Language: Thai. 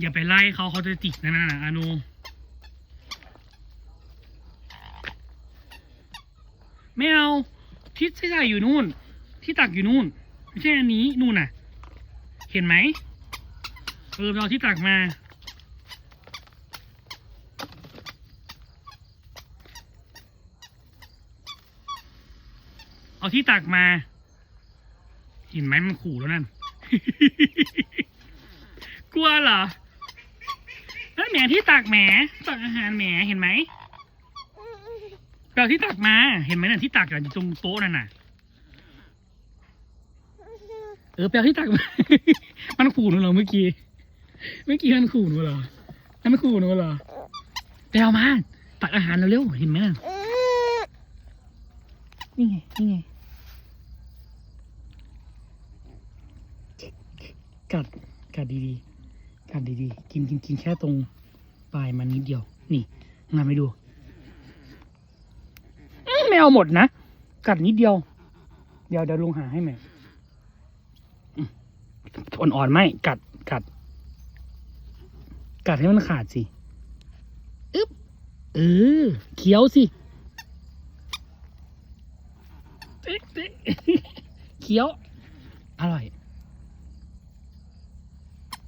อย่าไปไล่เขาเขาจะจิกนั่นน่ะอานูไม่เอาที่ที่ใส่อยู่นู่น ที่ตักอยู่นู่นไม่ใช่อันนี้นู่นน่ะ เห็นไหมเออเอาที่ตักมาเอาที่ตักมา เห็นไหมมันขู่แล้วนั่น กลัวเหรอ นั่นแหมที่ตักแหมตักอาหารแหมเห็นไหมเอาที่ตักมา เห็นไหมน่ะที่ตักอยู่ตรงโต๊ะนั่นน่ะ เออไปเอาที่ตักมา มันขู่หนูเหรอเมื่อกี้ เมื่อกี้มันขู่หนูเหรอนั่นมันขู่หนูเหรอไปเอามา ตักอาหารเร็วๆเห็นไหมน่ะนี่ไง นี่ไง กัด กัดดีๆ กัดดีๆ กินกินกินแค่ตรงปลายมันนิดเดียว นี่งานไม่ดูไม่เอาหมดนะ กัดนิดเดียว เดี๋ยวเดี๋ยวลุงหาให้ใหม่อ่อนๆไม่กัดกัด กัดให้มันขาดสิอึ๊บเออเคี้ยวสิเคี้ยว